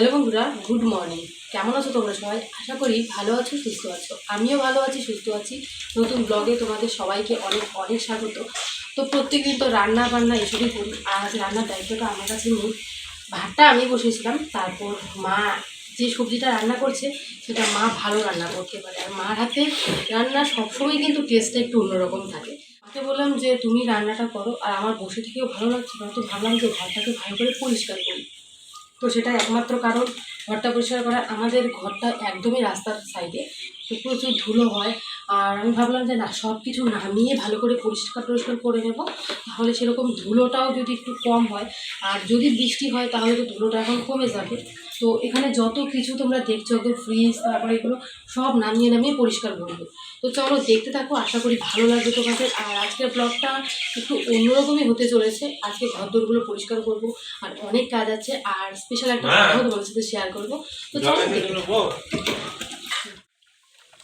Hello বন্ধুরা, good morning. কেমন আছো তোমরা সবাই? আশা করি ভালো আছো, সুস্থ আছো। আমিও ভালো আছি, সুস্থ আছি। নতুন ব্লগে তোমাদের সবাইকে অনেক অনেক স্বাগত। তো প্রত্যেকদিন তো রান্না বান্না এসবই করি আজ রান্নার দায়িত্বটা আমার কাছে নেই। ভাতটা আমি বসেছিলাম তারপর মা যে সবজিটা রান্না করছে, সেটা মা ভালো রান্না করতে পারে। আর মার হাতে রান্না সবসময় কিন্তু টেস্টটা একটু অন্যরকম থাকে। মাকে বললাম যে, তুমি রান্নাটা করো। আর আমার বসে থেকেও ভালো লাগছে না তো ভাবলাম যে ঘরটাকে ভালো করে পরিষ্কার করি। তো সেটা একমাত্র কারণ, ঘরটা পরিষ্কার করা আমাদের ঘরটা একদমই রাস্তার সাইডে প্রচুর ধুলো হয়। আর আমি ভাবলাম যে না সব কিছু নামিয়ে ভালো করে পরিষ্কার পরিষ্কার করে নেব, তাহলে সেরকম ধুলোটাও যদি একটু কম হয়। আর যদি বৃষ্টি হয়, তাহলে তো ধুলোটা এখন কমে যাবে। তো এখানে যত কিছু তোমরা দেখছ একদম ফ্রিজ তারপরে এগুলো সব নামিয়ে নামিয়ে পরিষ্কার করবে তো চলো দেখতে থাকো আশা করি ভালো লাগবে তোমাদের। আর আজকের ব্লগটা একটু অন্যরকমই হতে চলেছে। আজকে ঘর দোরগুলো পরিষ্কার করব আর অনেক কাজ আছে। আর স্পেশাল একটা কথাও তোমাদের সাথে শেয়ার করব। তো চলো।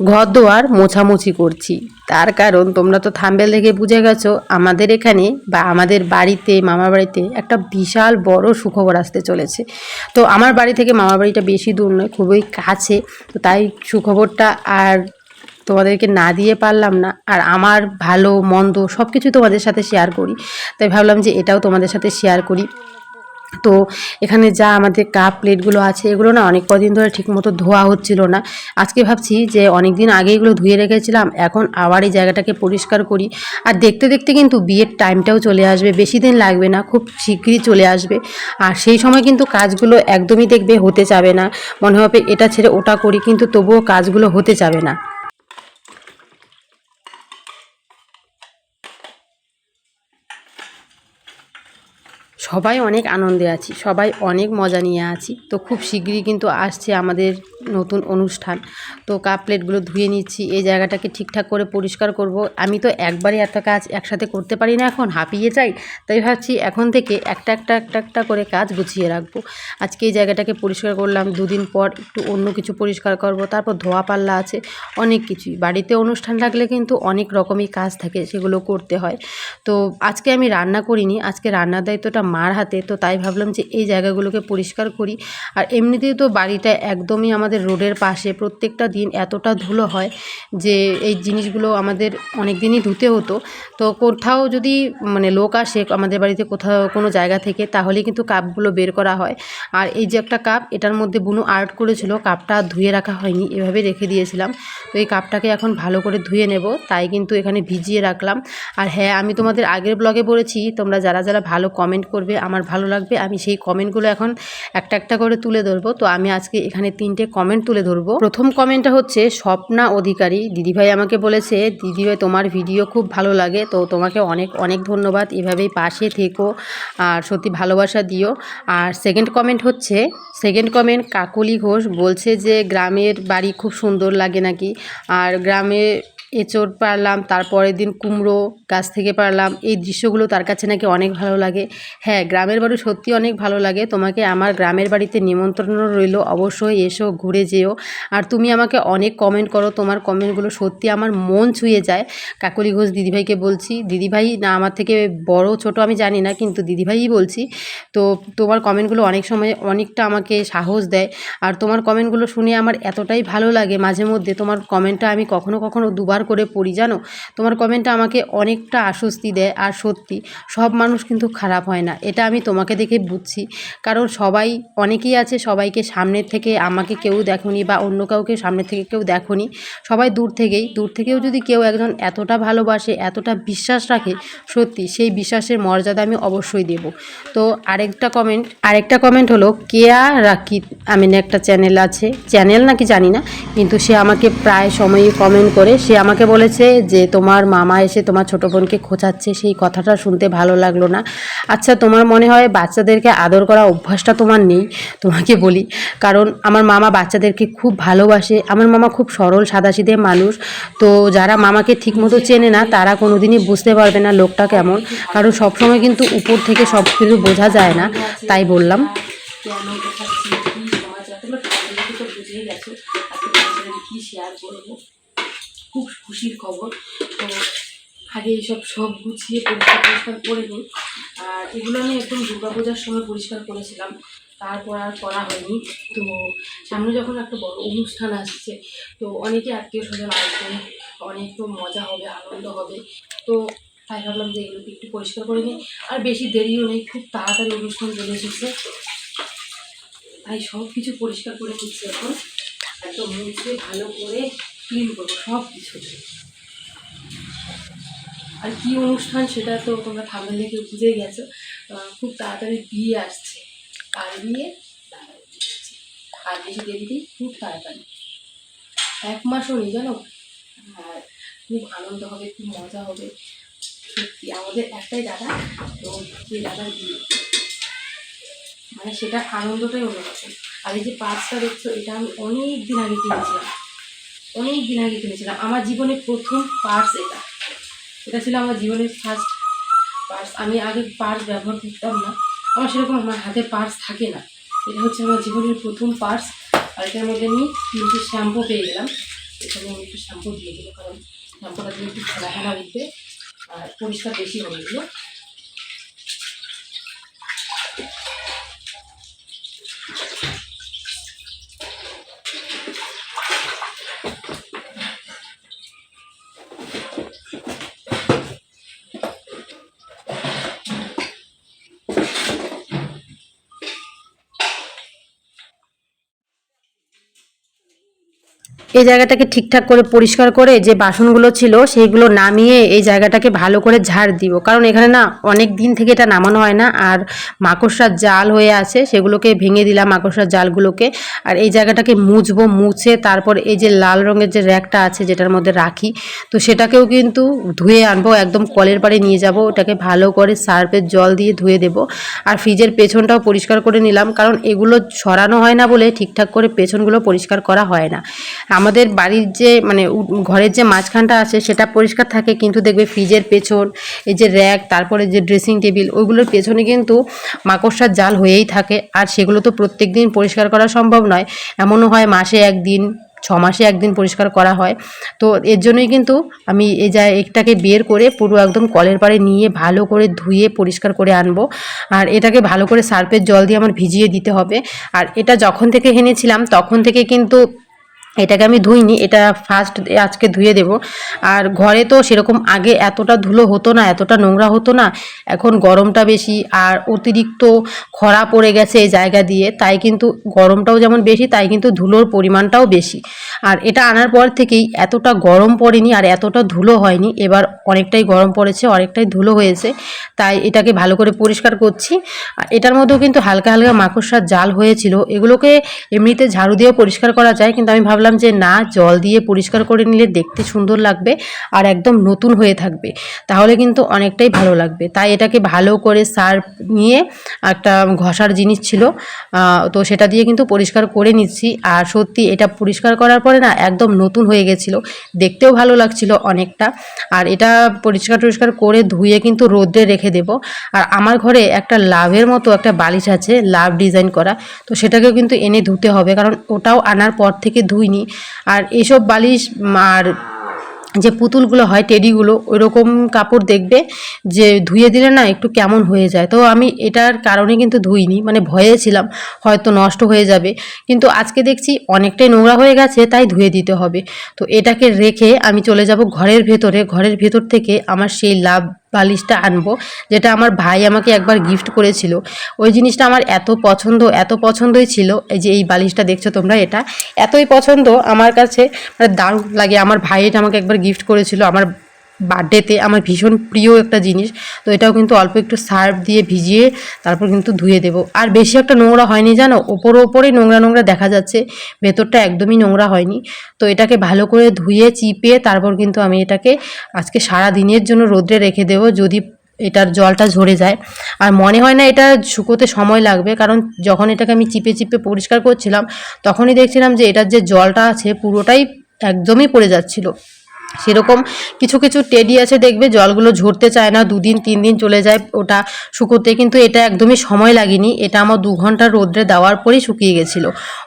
ঘর দোয়ার মোছামুছি করছি। তার কারণ তোমরা তো থাম্বেল দেখে বুঝে গেছো, আমাদের এখানে বা আমাদের বাড়িতে, মামার বাড়িতে একটা বিশাল বড় সুখবর আসতে চলেছে। তো আমার বাড়ি থেকে মামার বাড়িটা বেশি দূর নয়, খুবই কাছে। তো তাই সুখবরটা আর তোমাদেরকে না দিয়ে পারলাম না। আর আমার ভালো, মন্দ সব কিছু তোমাদের সাথে শেয়ার করি। তাই ভাবলাম যে এটাও তোমাদের সাথে শেয়ার করি। তো এখানে যা আমাদের কাপ প্লেটগুলো আছে, এগুলো না অনেক কদিন ধরে ঠিকমতো ধোয়া হচ্ছিল না। আজকে ভাবছি যে অনেক দিন আগে এগুলো ধুয়ে রেখেছিলাম, এখন আবার এই জায়গাটাকে পরিষ্কার করি। আর দেখতে দেখতে কিন্তু বিয়ের টাইমটাও চলে আসবে, বেশি দিন লাগবে না, খুব শীঘ্রই চলে আসবে। আর সেই সময় কিন্তু কাজগুলো একদমই দেখবে হতে যাবে না, মনে হবে এটা ছেড়ে ওটা করি, কিন্তু তবুও কাজগুলো হতে যাবে না। সবাই অনেক আনন্দে আছি, সবাই অনেক মজা নিয়ে আছি। তো খুব শীঘ্রই কিন্তু আসছে আমাদের নতুন অনুষ্ঠান। তো কাপ প্লেটগুলো ধুয়ে নিচ্ছি, এই জায়গাটাকে ঠিকঠাক করে পরিষ্কার করব। আমি তো একবারে এত কাজ একসাথে করতে পারি না এখন, হাঁপিয়ে যাই। তাই ভাবছি এখন থেকে একটা একটা একটা একটা করে কাজ গুছিয়ে রাখব। আজকে এই জায়গাটাকে পরিষ্কার করলাম, দুদিন পর একটু অন্য কিছু পরিষ্কার করব। তারপর ধোয়া পাল্লা আছে, অনেক কিছুই। বাড়িতে অনুষ্ঠান রাখলে কিন্তু অনেক রকমই কাজ থাকে, সেগুলো করতে হয়। তো আজকে আমি রান্না করিনি, আজকে রান্নার দায়িত্বটা মার হাতে, তো তাই ভাবলাম যে এই জায়গাগুলোকে পরিষ্কার করি। আর এমনিতেই তো বাড়িটা একদমই আমাদের রোডের পাশে, প্রত্যেকটা দিন এতটা ধুলো হয় যে এই জিনিসগুলো আমাদের অনেক দিনই ধুতে হতো। তো কোথাও যদি মানে লোক আসে আমাদের বাড়িতে কোথাও কোনো জায়গা থেকে, তাহলে কিন্তু কাপগুলো বের করা হয়। আর এই যে একটা কাপ, এটার মধ্যে বুনু আর্ট করেছিল, কাপটা ধুয়ে রাখা হয়নি, এভাবে রেখে দিয়েছিলাম। তো এই কাপটাকে এখন ভালো করে ধুয়ে নেব, তাই কিন্তু এখানে ভিজিয়ে রাখলাম। আর হ্যাঁ আমি তোমাদের আগের ব্লগে বলেছি, তোমরা যারা যারা ভালো কমেন্ট করবে আমার ভালো লাগবে, আমি সেই কমেন্টগুলো এখন একটা একটা করে তুলে ধরবো। তো আমি আজকে এখানে তিনটে কমেন্ট তুলে ধরবো। প্রথম কমেন্টটা হচ্ছে, স্বপ্না অধিকারী। দিদিভাই আমাকে বলেছে, দিদিভাই, তোমার ভিডিও খুব ভালো লাগে, তো তোমাকে অনেক অনেক ধন্যবাদ। এভাবেই পাশে থেকো আর সত্যি ভালোবাসা দিও। আর সেকেন্ড কমেন্ট হচ্ছে সেকেন্ড কমেন্ট কাকলি ঘোষ বলছে যে, গ্রামের বাড়ি খুব সুন্দর লাগে নাকি? আর গ্রামে এঁচড় পারলাম, তারপরের দিন কুমড়ো গাছ থেকে পারলাম। এই দৃশ্যগুলো তার কাছে নাকি অনেক ভালো লাগে। হ্যাঁ গ্রামের বাড়ি সত্যি অনেক ভালো লাগে। তোমাকে আমার গ্রামের বাড়িতে নিমন্ত্রণ রইল। অবশ্যই এসো, ঘুরে যেও। আর তুমি আমাকে অনেক কমেন্ট করো। তোমার কমেন্টগুলো সত্যি আমার মন ছুঁয়ে যায়। কাকলি ঘোষ দিদিভাইকে বলছি, দিদিভাই না, আমার থেকে বড়, ছোট আমি জানি না, কিন্তু দিদিভাইই বলছি। তো তোমার কমেন্টগুলো অনেক সময় অনেকটা আমাকে সাহস দেয়। আর তোমার কমেন্টগুলো শুনে আমার এতটাই ভালো লাগে। মাঝে মধ্যে তোমার কমেন্টটা আমি কখনো কখনো দুবার করে পড়ি, জানো? তোমার কমেন্টটা আমাকে অনেকটা আশ্বস্তি দেয়, আর সত্যি, সব মানুষ কিন্তু খারাপ হয় না, এটা আমি তোমাকে দেখে বুঝছি। কারণ সবাই, অনেকেই আছে সবাইকে সামনের থেকে আমাকে কেউ দেখনি বা অন্য কাউকে সামনের থেকে কেউ দেখনি। সবাই দূর থেকেই, দূর থেকেও যদি কেউ একজন এতটা ভালোবাসে, এতটা বিশ্বাস রাখে, সত্যি, সেই বিশ্বাসের মর্যাদা আমি অবশ্যই দেব। তো আরেকটা কমেন্ট আরেকটা কমেন্ট হলো, কেয়া রাকিত আমিন একটা চ্যানেল আছে চ্যানেল নাকি জানি না, কিন্তু সে আমাকে প্রায় সময়ই কমেন্ট করে, সে আমাকে বলেছে যে তোমার মামা এসে তোমার ছোটো বোনকে খোঁচাচ্ছে, সেই কথাটা শুনতে ভালো লাগল না। আচ্ছা তোমার মনে হয় বাচ্চাদেরকে আদর করা অভ্যাসটা তোমার নেই? তোমাকে বলি, কারণ আমার মামা বাচ্চাদেরকে খুব ভালোবাসে। আমার মামা খুব সরল, সাদাসিধে মানুষ। তো যারা মামাকে ঠিকমতো চেনে না, তারা কোনো দিনই বুঝতে পারবে না লোকটা কেমন। কারণ সবসময় কিন্তু উপর থেকে সব কিছু বোঝা যায় না, তাই বললাম। কী শেয়ার করব? খুব খুশির খবর। তো আগে এইসব সব গুছিয়ে পরিষ্কার পরিষ্কার করে নিই। আর এগুলো আমি একদম দুর্গাপূজার সময় পরিষ্কার করেছিলাম। তারপর আর করা হয়নি। তো সামনে যখন একটা বড় অনুষ্ঠান আসছে, তো অনেকে আত্মীয় স্বজন আসবে, অনেক তো মজা হবে, আনন্দ হবে। তো তাই ভাবলাম যে এগুলোকে একটু পরিষ্কার করে নিই। আর বেশি দেরিও নেই, খুব তাড়াতাড়ি অনুষ্ঠান চলে এসেছে। তাই সব কিছু পরিষ্কার করে নিচ্ছি এখন। একদম মুছে ভালো করে ক্লিন করব সব কিছু আর কি অনুষ্ঠান সেটা তো তোমরা থামলে দেখে বুঝেই গেছো। খুব তাড়াতাড়ি বিয়ে আসছে। আর বিয়ে। আর বেশি দেরি নেই, খুব তাড়াতাড়ি। এক মাসও নেই জানো? আর খুব আনন্দ হবে, খুব মজা হবে। সত্যি, আমাদের একটাই দাদা, তো সেই দাদার বিয়ে। মানে সেটা আনন্দটাই অন্যরকম। আর এই যে পার্সটা দেখছ, এটা আমি অনেক দিন আগে কিনেছিলাম। অনেক দিন আগে কিনেছিলাম। আমার জীবনের প্রথম পার্স এটা। এটা ছিল আমার জীবনের ফার্স্ট পার্স আমি আগে পার্স ব্যবহার করতাম না। আমার সেরকম আমার হাতে পার্স থাকে না। এটা হচ্ছে আমার জীবনের প্রথম পার্স আর এটার মধ্যে আমি তিনটে শ্যাম্পু পেয়ে গেলাম। এখানে আমি একটু শ্যাম্পু দিয়ে দেবো কারণ শ্যাম্পুটা দিয়ে একটু খেলা খেলা উঠবে আর পরিষ্কার বেশি হয়ে এগুলো এই জায়গাটাকে ঠিকঠাক করে পরিষ্কার করে যে বাসনগুলো ছিল সেইগুলো নামিয়ে এই জায়গাটাকে ভালো করে ঝাড় দিব। কারণ এখানে না অনেক দিন থেকে এটা নামানো হয় না আর মাকড়সার জাল হয়ে আছে, সেগুলোকে ভেঙে দিলাম মাকড়সার জালগুলোকে। আর এই জায়গাটাকে মুছবো, মুছে তারপর এই যে লাল রঙের যে র্যাকটা আছে যেটার মধ্যে রাখি, তো সেটাকেও কিন্তু ধুয়ে আনব, একদম কলের পাড়ে নিয়ে যাব, ওটাকে ভালো করে সার্ফের জল দিয়ে ধুয়ে দেবো। আর ফ্রিজের পেছনটাও পরিষ্কার করে নিলাম, কারণ এগুলো সরানো হয় না বলে ঠিকঠাক করে পেছনগুলো পরিষ্কার করা হয় না। আমাদের বাড়ির যে মানে ঘরের যে মাঝখানটা আছে সেটা পরিষ্কার থাকে, কিন্তু দেখবে ফ্রিজের পেছন, এই যে র্যাক, তারপরে যে ড্রেসিং টেবিল ওইগুলোর পেছনে কিন্তু মাকড়সার জাল হয়েই থাকে। আর সেগুলো তো প্রত্যেক দিন পরিষ্কার করা সম্ভব নয়। এমনও হয় মাসে একদিন, ছ মাসে একদিন পরিষ্কার করা হয়। তো এর জন্যই কিন্তু আমি এই যা, একটাকে বের করে পুরো একদম কলের পাড়ে নিয়ে ভালো করে ধুয়ে পরিষ্কার করে আনব। আর এটাকে ভালো করে সার্ফের জল দিয়ে আমার ভিজিয়ে দিতে হবে। আর এটা যখন থেকে হেনেছিলাম তখন থেকে কিন্তু এটাকে আমি ধুইনি, এটা ফার্স্ট আজকে ধুয়ে দেব। আর ঘরে তো সেরকম আগে এতটা ধুলো হতো না, এতটা নোংরা হতো না, এখন গরমটা বেশি। আর অতিরিক্ত খরা পড়ে গেছে এই জায়গা দিয়ে, তাই কিন্তু গরমটাও যেমন বেশি, তাই কিন্তু ধুলোর পরিমাণটাও বেশি। আর এটা আনার পর থেকেই এতটা গরম পড়েনি আর এতটা ধুলো হয়নি। এবার অনেকটাই গরম পড়েছে, অনেকটাই ধুলো হয়েছে, তাই এটাকে ভালো করে পরিষ্কার করছি। এটার মধ্যেও কিন্তু হালকা হালকা মাকড়সার জাল হয়েছিল। এগুলোকে এমনিতে ঝাড়ু দিয়েও পরিষ্কার করা যায়, কিন্তু আমি ভাবলাম যে না, জল দিয়ে পরিষ্কার করে নিলে দেখতে সুন্দর লাগবে আর একদম নতুন হয়ে থাকবে। তাহলে কিন্তু অনেকটাই ভালো লাগবে। তাই এটাকে ভালো করে সার্ফ নিয়ে একটা ঘষার জিনিস ছিল। তো সেটা দিয়ে কিন্তু পরিষ্কার করে নিচ্ছি। আর সত্যি এটা পরিষ্কার করার পরে না একদম নতুন হয়ে গেছিল। দেখতেও ভালো লাগছিল অনেকটা। আর এটা পরিষ্কার টরিষ্কার করে ধুয়ে কিন্তু রোদ্রে রেখে দেব। আর আমার ঘরে একটা লাভের মতো একটা বালিশ আছে, লাভ ডিজাইন করা। তো সেটাকেও কিন্তু এনে ধুতে হবে। কারণ ওটাও আনার পর থেকে ধুইনি। আর এসব বালিশ আর যে পুতুলগুলো হয়, টেডিগুলো ওই রকম কাপড় দেখবে যে ধুয়ে দিলে না একটু কেমন হয়ে যায়। তো আমি এটার কারণে কিন্তু ধুইনি মানে ভয়ে ছিলাম, হয়তো নষ্ট হয়ে যাবে। কিন্তু আজকে দেখছি অনেকটাই নোংরা হয়ে গেছে, তাই ধুয়ে দিতে হবে। তো এটাকে রেখে আমি চলে যাব ঘরের ভেতরে। ঘরের ভেতর থেকে আমার সেই লাভ বালিশটা আনব, যেটা আমার ভাই আমাকে একবার গিফট করেছিল। ওই জিনিসটা আমার এত পছন্দ, এত পছন্দই ছিল, এই যে এই বালিশটা দেখছ তোমরা এটা। এতই পছন্দ, আমার কাছে মানে দারুণ লাগে। আমার ভাই এটা আমাকে একবার গিফট করেছিল, আমার বার্থডেতে আমার ভীষণ প্রিয় একটা জিনিস। তো এটাও কিন্তু অল্প একটু সার্ফ দিয়ে ভিজিয়ে তারপর কিন্তু ধুয়ে দেবো। আর বেশি একটা নোংরা হয়নি জানো? ওপর ওপরেই নোংরা নোংরা দেখা যাচ্ছে। ভেতরটা একদমই নোংরা হয়নি। তো এটাকে ভালো করে ধুয়ে, চিপে তারপর কিন্তু আমি এটাকে আজকে সারা দিনের জন্য রোদ্রে রেখে দেবো যদি এটার জলটা ঝরে যায়। আর মনে হয় না এটা শুকোতে সময় লাগবে কারণ যখন এটাকে আমি চিপে চিপে পরিষ্কার করছিলাম, তখনই দেখছিলাম যে এটার যে জলটা আছে পুরোটাই একদমই পড়ে যাচ্ছিল। সেরকম কিছু কিছু টেডি আছে, দেখবে জলগুলো ঝরতে চায় না, দুদিন তিন দিন চলে যায় ওটা শুকোতে, কিন্তু এটা একদমই সময় লাগেনি। এটা আমার দু ঘণ্টা রোদ্রে দেওয়ার পরেই শুকিয়ে গেছিল।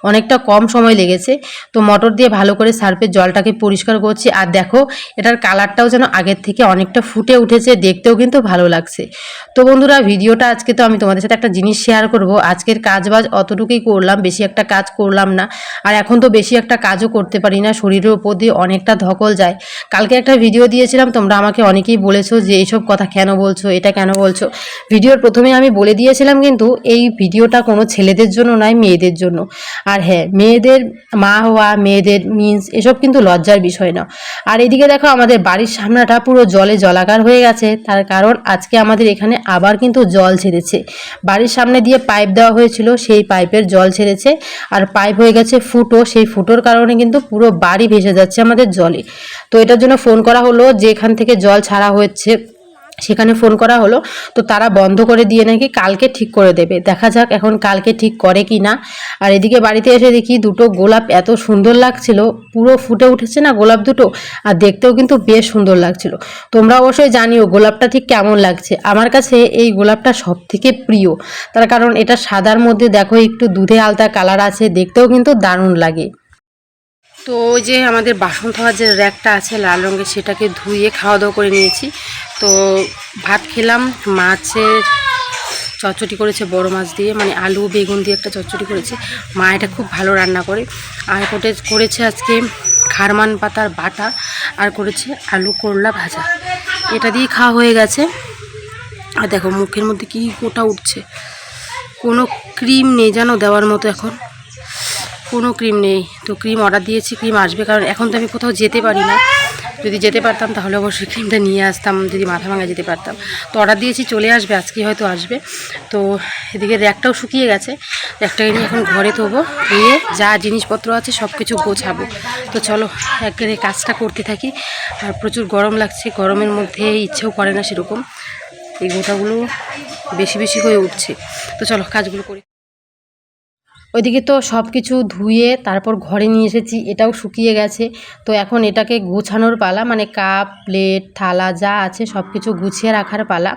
অনেকটা কম সময় লেগেছে। তো মোটর দিয়ে ভালো করে সার্ফের জলটাকে পরিষ্কার করছি। আর দেখো, এটার কালারটাও যেন আগের থেকে অনেকটা ফুটে উঠেছে, দেখতেও কিন্তু ভালো লাগছে। তো বন্ধুরা, ভিডিওটা আজকে তো আমি তোমাদের সাথে একটা জিনিস শেয়ার করব। আজকের কাজ বাজ অতটুকুই করলাম, বেশি একটা কাজ করলাম না। আর এখন তো বেশি একটা কাজও করতে পারি না, শরীরের উপর দিয়ে অনেকটা ধকল যায়। কালকে একটা ভিডিও দিয়েছিলাম, তোমরা আমাকে অনেকেই বলেছ যে এইসব কথা কেন বলছো? এটা কেন বলছো? ভিডিওর প্রথমে আমি বলে দিয়েছিলাম কিন্তু, এই ভিডিওটা কোনো ছেলেদের জন্য নয়, মেয়েদের জন্য। আর হ্যাঁ মেয়েদের মা হওয়া, মেয়েদের মিন্স এসব কিন্তু লজ্জার বিষয় না। আর এদিকে দেখো, আমাদের বাড়ির সামনাটা পুরো জলে জলাকার হয়ে গেছে। তার কারণ, আজকে আমাদের এখানে আবার কিন্তু জল ছেড়েছে। বাড়ির সামনে দিয়ে পাইপ দেওয়া হয়েছিল, সেই পাইপের জল ছেড়েছে। আর পাইপ হয়ে গেছে ফুটো, সেই ফুটোর কারণে কিন্তু পুরো বাড়ি ভেসে যাচ্ছে আমাদের জলে। তো এটার জন্য ফোন করা হলো যে এখান থেকে জল ছাড়া হচ্ছে সেখানে ফোন করা হলো। তো তারা বন্ধ করে দিয়ে নাকি কালকে ঠিক করে দেবে। দেখা যাক এখন কালকে ঠিক করে কি না। আর এদিকে বাড়িতে এসে দেখি দুটো গোলাপ এত সুন্দর লাগছিল। পুরো ফুটে উঠেছে না গোলাপ দুটো? আর দেখতেও কিন্তু বেশ সুন্দর লাগছিল। তোমরা অবশ্যই জানিও গোলাপটা ঠিক কেমন লাগছে। আমার কাছে এই গোলাপটা সব থেকে প্রিয়। তার কারণ এটা সাদার মধ্যে দেখো একটু দুধে আলতা কালার আছে, দেখতেও কিন্তু দারুণ লাগে। তো ওই যে আমাদের বাসন ধোয়ার যে র্যাকটা আছে লাল রঙের, সেটাকে ধুয়ে খাওয়া দাওয়া করে নিয়েছি। তো ভাত খেলাম, মাছের চচ্চড়ি করেছে, বড় মাছ দিয়ে মানে আলু, বেগুন দিয়ে একটা চচ্চড়ি করেছে। মা এটা খুব ভালো রান্না করে। আর কোটে করেছে আজকে খারমান পাতার বাটা, আর করেছে আলু করলা ভাজা। এটা দিয়ে খাওয়া হয়ে গেছে। আর দেখো, মুখের মধ্যে কি গোটা উঠছে। কোনো ক্রিম নেই জানো দেওয়ার মতো এখন। কোনো ক্রিম নেই। তো ক্রিম অর্ডার দিয়েছি ক্রিম আসবে। কারণ এখন তো আমি কোথাও যেতে পারি না। যদি যেতে পারতাম তাহলে অবশ্যই ক্রিমটা নিয়ে আসতাম, যদি মাথা ভাঙা যেতে পারতাম। তো অর্ডার দিয়েছি, চলে আসবে আজকে হয়তো আসবে। তো এদিকে র্যাকটাও শুকিয়ে গেছে। র্যাকটাকে নিয়ে এখন ঘরে তোবো নিয়ে যা জিনিসপত্র আছে সব কিছু গোছাবো। তো চলো, একবারে কাজটা করতে থাকি। আর প্রচুর গরম লাগছে, গরমের মধ্যে ইচ্ছেও করে না সেরকম। এই গোটাগুলো বেশি বেশি হয়ে উঠছে। তো চলো, কাজগুলো করি। ওইদিকে তো সব কিছু ধুয়ে তারপর ঘরে নিয়ে এসেছি, এটাও শুকিয়ে গেছে। তো এখন এটাকে গোছানোর পালা মানে কাপ, প্লেট, থালা, যা আছে সব কিছু গুছিয়ে রাখার পালা।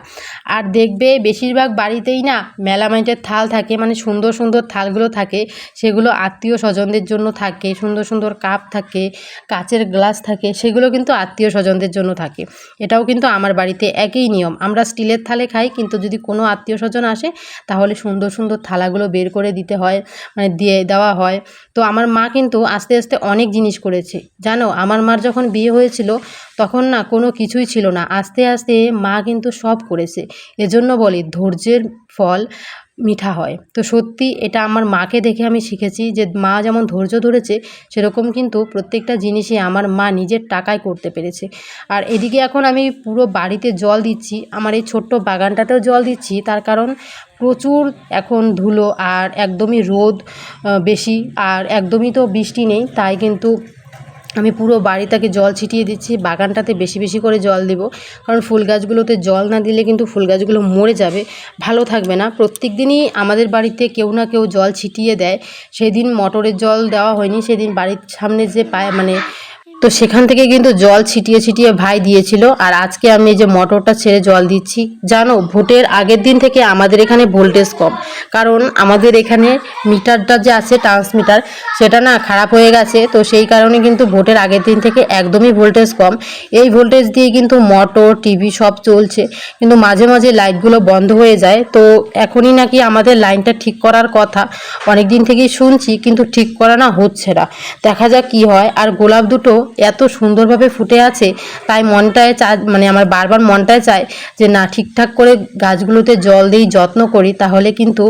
আর দেখবে বেশিরভাগ বাড়িতেই না মেলামাইটের থাল থাকে মানে সুন্দর সুন্দর থালগুলো থাকে, সেগুলো আত্মীয় স্বজনদের জন্য থাকে, সুন্দর সুন্দর কাপ থাকে, কাচের গ্লাস থাকে, সেগুলো কিন্তু আত্মীয় স্বজনদের জন্য থাকে। এটাও কিন্তু আমার বাড়িতে একই নিয়ম। আমরা স্টিলের থালে খাই, কিন্তু যদি কোনো আত্মীয় স্বজন আসে, তাহলে সুন্দর সুন্দর থালাগুলো বের করে দিতে হয়। মানে দিয়ে, দেওয়া হয়। তো আমার মা কিন্তু আস্তে আস্তে অনেক জিনিস করেছে। জানো, আমার মার যখন বিয়ে হয়েছিল, তখন না কোনো কিছুই ছিল না। আস্তে আস্তে মা কিন্তু সব করেছে। এজন্য বলি, ধৈর্যের ফল মিঠা হয়। তো সত্যি এটা আমার মাকে দেখে আমি শিখেছি যে মা যেমন ধৈর্য ধরেছে, সেরকম কিন্তু প্রত্যেকটা জিনিসই আমার মা নিজের টাকায় করতে পেরেছে। আর এদিকে এখন আমি পুরো বাড়িতে জল দিচ্ছি, আমার এই ছোট্ট বাগানটাতেও জল দিচ্ছি, তার কারণ প্রচুর এখন ধুলো আর একদমই রোদ বেশি, আর একদমই তো বৃষ্টি নেই, তাই কিন্তু আমি পুরো বাড়িটাকে জল ছিটিয়ে দিচ্ছি, বাগানটাতে বেশি বেশি করে জল দেবো। কারণ ফুল গাছগুলোতে জল না দিলে কিন্তু ফুল গাছগুলো মরে যাবে। ভালো থাকবে না। প্রত্যেক দিনই আমাদের বাড়িতে কেউ না কেউ জল ছিটিয়ে দেয়। সেদিন মটরের জল দেওয়া হয়নি। সেদিন বাড়ির সামনে যে পায় মানে তো সেখান থেকে কিন্তু জল ছিটিয়ে ছিটিয়ে ভাই দিয়েছিল। আর আজকে আমি এই যে মোটরটা ছেড়ে জল দিচ্ছি, জানো, ভোটের আগের দিন থেকে আমাদের এখানে ভোল্টেজ কম। কারণ আমাদের এখানে মিটারটা যে আছে, ট্রান্সমিটার, সেটা না খারাপ হয়ে গেছে। তো সেই কারণে কিন্তু ভোটের আগের দিন থেকে একদমই ভোল্টেজ কম। এই ভোল্টেজ দিয়ে কিন্তু মোটর, টিভি সব চলছে। কিন্তু মাঝে মাঝে লাইটগুলো বন্ধ হয়ে যায়। তো এখনই নাকি আমাদের লাইনটা ঠিক করার কথা। অনেক দিন থেকেই শুনছি, কিন্তু ঠিক করা না হচ্ছে না। দেখা যাক কি হয়। আর গোলাপ দুটো এত সুন্দরভাবে ফুটে আছে, তাই মনটায় চা মানে আমার বারবার মনটায় চায় যে না, ঠিকঠাক করে গাছগুলোতে জল দিই যত্ন করি, তাহলে কিন্তু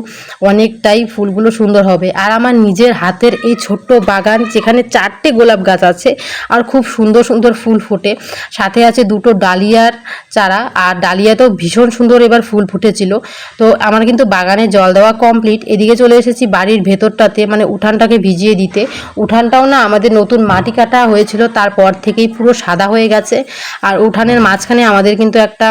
অনেকটাই ফুলগুলো সুন্দর হবে। আর আমার নিজের হাতের এই ছোট্ট বাগান, যেখানে চারটে গোলাপ গাছ আছে, আর খুব সুন্দর সুন্দর ফুল ফোটে। সাথে আছে দুটো ডালিয়ার চারা, আর ডালিয়াতেও ভীষণ সুন্দর এবার ফুল ফুটেছিল। তো আমার কিন্তু বাগানে জল দেওয়া কমপ্লিট। এদিকে চলে এসেছি বাড়ির ভেতরটাতে মানে উঠানটাকে ভিজিয়ে দিতে। উঠানটাও না আমাদের নতুন মাটি কাটা হয়েছিল তারপর থেকেই পুরো সাদা হয়ে গেছে। আর উঠানের মাঝখানে আমাদের কিন্তু একটা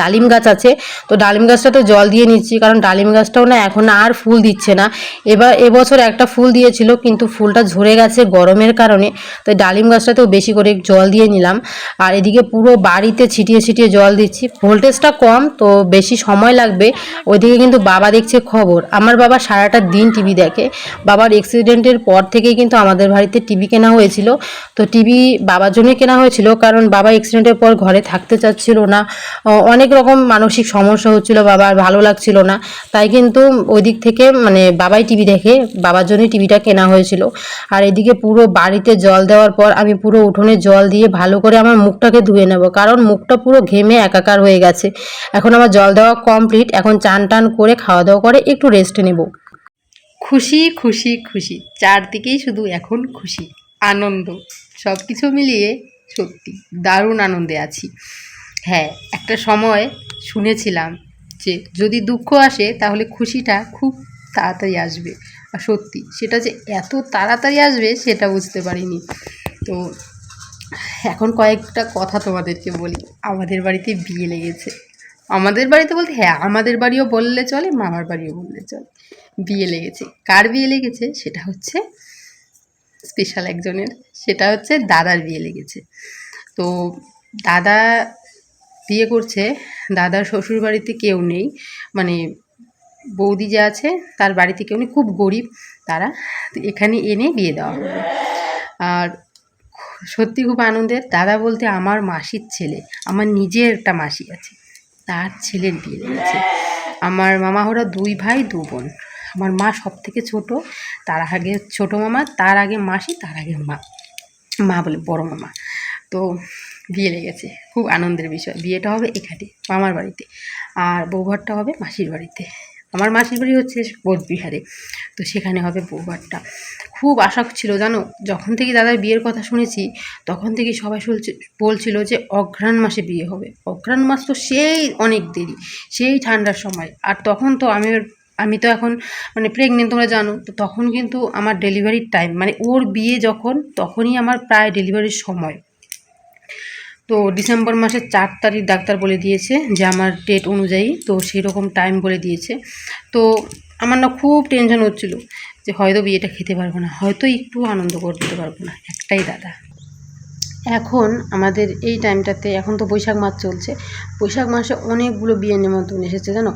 ডালিম গাছ আছে, তো ডালিম গাছটাতে জল দিয়ে নিচ্ছি, কারণ ডালিম গাছটাও না এখন আর ফুল দিচ্ছে না। এবার, এবছর একটা ফুল দিয়েছিল, কিন্তু ফুলটা ঝরে গেছে গরমের কারণে, তো ডালিম গাছটাতেও বেশি করে জল দিয়ে নিলাম। আর এদিকে পুরো বাড়িতে ছিটিয়ে ছিটিয়ে জল দিচ্ছি। ভোল্টেজটা কম, তো বেশি সময় লাগবে। ওইদিকে কিন্তু বাবা দেখছে খবর। আমার বাবা সারাটা দিন টিভি দেখে। বাবার অ্যাক্সিডেন্টের পর থেকেই কিন্তু আমাদের বাড়িতে টিভি কেনা হয়েছিল। তো টিভি বাবার জন্যই কেনা হয়েছিল, কারণ বাবা অ্যাক্সিডেন্টের পর ঘরে থাকতে চাচ্ছিল না। অনেক রকম মানসিক সমস্যা হচ্ছিল বাবার, ভালো লাগছিল না। তাই কিন্তু ওই দিক থেকে মানে বাবাই টিভি দেখে, বাবার জন্যই টিভিটা কেনা হয়েছিল। আর এদিকে পুরো বাড়িতে জল দেওয়ার পর আমি পুরো উঠোনে জল দিয়ে ভালো করে আমার মুখটাকে ধুয়ে নেব, কারণ মুখটা পুরো ঘেমে একাকার হয়ে গেছে। এখন আমার জল দেওয়া কমপ্লিট এখন চান টান করে খাওয়া দাওয়া করে একটু রেস্ট নেব। খুশি খুশি খুশি। চারদিকেই শুধু এখন খুশি। আনন্দ। সব কিছু মিলিয়ে সত্যি দারুণ আনন্দে আছি। হ্যাঁ একটা সময় শুনেছিলাম যে যদি দুঃখ আসে তাহলে খুশিটা খুব তাড়াতাড়ি আসবে। আর সত্যি, সেটা যে এত তাড়াতাড়ি আসবে সেটা বুঝতে পারিনি। তো এখন কয়েকটা কথা তোমাদেরকে বলি। আমাদের বাড়িতে বিয়ে লেগেছে। আমাদের বাড়িতে বলতে হ্যাঁ আমাদের বাড়িও বললে চলে, মামার বাড়িও বললে চলে। বিয়ে লেগেছে। কার বিয়ে লেগেছে? সেটা হচ্ছে স্পেশাল একজনের। সেটা হচ্ছে দাদার বিয়ে লেগেছে। তো দাদা বিয়ে করছে, দাদার শ্বশুর বাড়িতে কেউ নেই। মানে বৌদি যে আছে, তার বাড়িতে কেউ নেই, খুব গরিব তারা। এখানে এনে বিয়ে দেওয়া হবে আর সত্যি খুব আনন্দের, দাদা বলতে আমার মাসির ছেলে, আমার নিজের একটা মাসি আছে, তার ছেলের বিয়ে লেগেছে আমার মামা ওরা দুই ভাই, দু বোন। আমার মা সব থেকে ছোট, তার আগে ছোট মামা, তার আগে মাসি, তার আগে মা। মা বলে বড় মামা। তো বিয়ে লেগেছে। খুব আনন্দের বিষয়। বিয়েটা হবে এখানে, মামার বাড়িতে। আর বৌভাতটা হবে মাসির বাড়িতে। আমার মাসির বাড়ি হচ্ছে কোচবিহারে। তো সেখানে হবে বৌভাতটা খুব আশা ছিল, জানো? যখন থেকে দাদার বিয়ের কথা শুনেছি, তখন থেকে সবাই শুনছে- বলছিল যে অঘ্রাণ মাসে বিয়ে হবে। অঘ্রাণ মাস তো সেই অনেক দেরি, সেই ঠান্ডার সময়। আর তখন তো আমি আমি তো এখন মানে প্রেগনেন্ট তোমরা জানো? তো তখন কিন্তু আমার ডেলিভারির টাইম মানে ওর বিয়ে যখন, তখনই আমার প্রায় ডেলিভারির সময়। তো ডিসেম্বর মাসের চার তারিখ ডাক্তার বলে দিয়েছে যে আমার ডেট অনুযায়ী তো সেই রকম টাইম বলে দিয়েছে। তো আমার না খুব টেনশন হচ্ছিল যে হয়তো বিয়েটা খেতে পারব না, হয়তো একটু আনন্দ করতে পারব না, একটাই দাদা। এখন আমাদের এই টাইমটাতে এখন তো বৈশাখ মাস চলছে, বৈশাখ মাসে অনেকগুলো বিয়ের নিমন্ত্রণ এসেছে জানো?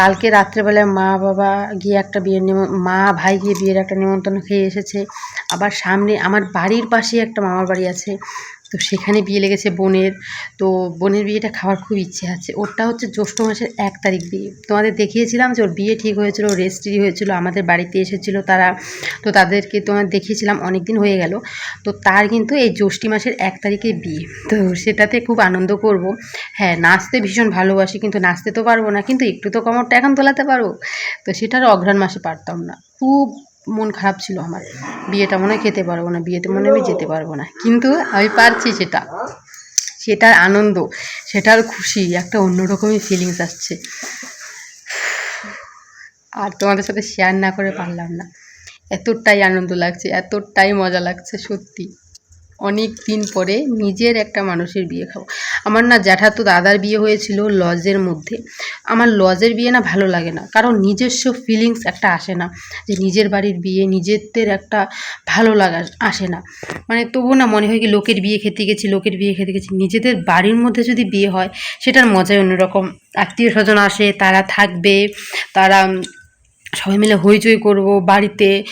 কালকে রাত্রেবেলায় মা বাবা গিয়ে একটা বিয়ের মা ভাই গিয়ে বিয়ের একটা নিমন্ত্রণ খেয়ে এসেছে। আবার সামনে আমার বাড়ির পাশে একটা মামার বাড়ি আছে। তো সেখানে বিয়ে লেগেছে বোনের। তো বোনের বিয়েটা খাওয়ার খুব ইচ্ছে আছে। ওরটা হচ্ছে জ্যৈষ্ঠ মাসের এক তারিখ বিয়ে। তোমাদের দেখিয়েছিলাম যে ওর বিয়ে ঠিক হয়েছিল রেজিস্ট্রি হয়েছিল, আমাদের বাড়িতে এসেছিল তারা। তো তাদেরকে তোমার দেখিয়েছিলাম অনেক দিন হয়ে গেল। তো তার কিন্তু এই জ্যৈষ্ঠী মাসের এক তারিখে বিয়ে। তো সেটাতে খুব আনন্দ করব। হ্যাঁ নাচতে ভীষণ ভালোবাসি, কিন্তু নাচতে তো পারব না। কিন্তু একটু তো কমরটা এখন তোলাতে পারব। তো সেটার অঘ্রাণ মাসে পারতাম না। খুব মন খারাপ ছিল আমার। বিয়েটা মনে খেতে পারব না, বিয়েতে মনে আমি যেতে পারব না। কিন্তু আমি পারছি সেটা। সেটার আনন্দ, সেটার খুশি, একটা অন্যরকমই ফিলিংস আসছে। আর তোমাদের সাথে শেয়ার না করে পারলাম না। এতটাই আনন্দ লাগছে, এতটাই মজা লাগছে, সত্যি। অনেক দিন পরে নিজের একটা মানুষের বিয়ে খাব। আমার না জ্যাঠা তো দাদার বিয়ে হয়েছিল লজের মধ্যে। আমার লজের বিয়ে না ভালো লাগে না। কারণ নিজস্ব ফিলিংস একটা আসে না যে নিজের বাড়ির বিয়ে নিজেদের একটা ভালো লাগা আসে না। মানে তবুও না মনে হয় কি লোকের বিয়ে খেতে গেছি, লোকের বিয়ে খেতে গেছি। নিজেদের বাড়ির মধ্যে যদি বিয়ে হয়, সেটার মজাই অন্যরকম। আত্মীয় স্বজন আসে, তারা থাকবে, তারা সবাই মিলে হইচই করব, বাড়িতে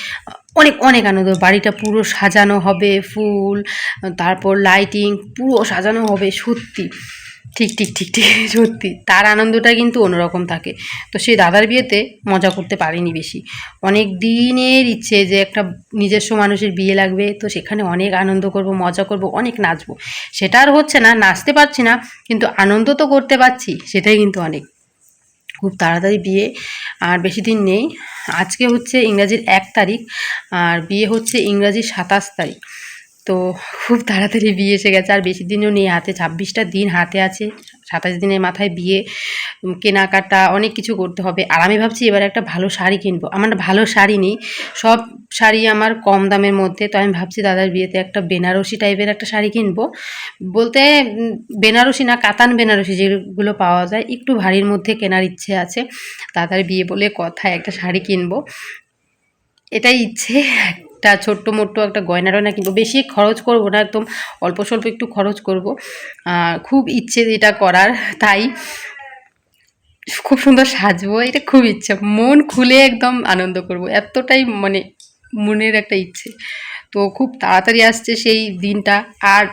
অনেক অনেক আনন্দ। বাড়িটা পুরো সাজানো হবে, ফুল, তারপর লাইটিং পুরো সাজানো হবে সত্যি। ঠিক ঠিক ঠিক ঠিক, সত্যি। তার আনন্দটা কিন্তু অন্যরকম থাকে। তো সেই দাদার বিয়েতে মজা করতে পারিনি বেশি। অনেক দিনের ইচ্ছে যে একটা নিজস্ব মানুষের বিয়ে লাগবে, তো সেখানে অনেক আনন্দ করব, মজা করব, অনেক নাচবো। সেটা আর হচ্ছে না, নাচতে পারছি না, কিন্তু আনন্দ তো করতে পারছি, সেটাই কিন্তু অনেক। খুব তাড়াতাড়ি বিয়ে, আর বেশি দিন নেই। আজকে হচ্ছে ইংরাজির এক তারিখ, আর বিয়ে হচ্ছে ইংরাজির সাতাশ তারিখ। তো খুব তাড়াতাড়ি বিয়ে এসে গেছে। আর বেশি দিনও নেই, হাতে ছাব্বিশটা দিন হাতে আছে। সাতাশ দিনের মাথায় বিয়ে কেনাকাটা, অনেক কিছু করতে হবে। আর আমি ভাবছি এবার একটা ভালো শাড়ি কিনবো। আমার ভালো শাড়ি নেই। সব শাড়ি আমার কম দামের মধ্যে। তো আমি ভাবছি দাদার বিয়েতে একটা বেনারসি টাইপের একটা শাড়ি কিনবো। বলতে বেনারসি না, কাতান বেনারসি যেগুলো পাওয়া যায়। একটু ভারীর মধ্যে কেনার ইচ্ছে আছে। দাদার বিয়ে বলে কথা, একটা শাড়ি কিনবো। এটাই ইচ্ছে। একটা ছোট্ট মোট্ট একটা গয়না টয়না কিনবো। বেশি খরচ করব না, একদম অল্প স্বল্প একটু খরচ করব। খুব ইচ্ছে এটা করার, তাই খুব সুন্দর সাজবো, এটা খুব ইচ্ছে। মন খুলে একদম আনন্দ করব, এতটাই মানে মনের একটা ইচ্ছে। তো খুব তাড়াতাড়ি আসছে সেই দিনটা, আর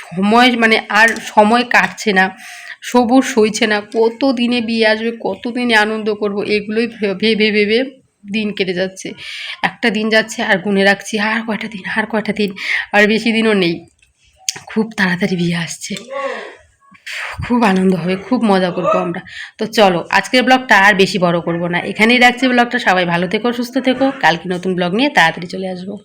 সময় মানে আর সময় কাটছে না সবুজ সইছে না। কত দিনে বিয়ে আসবে, কত দিনে আনন্দ করব, এগুলোই ভেবে ভেবে দিন কেটে যাচ্ছে। একটা দিন যাচ্ছে আর গুনে রাখছি, আর কয়টা দিন, আর কয়টা দিন, আর বেশি দিনও নেই। খুব তাড়াতাড়ি বিয়ে আসছে। খুব আনন্দ হবে, খুব মজা করব আমরা। তো চলো, আজকের ব্লগটা আর বেশি বড় করব না। এখানেই রাখছি ব্লগটা। সবাই ভালো থেকো, সুস্থ থেকো। কালকে নতুন ব্লগ নিয়ে তাড়াতাড়ি চলে আসব।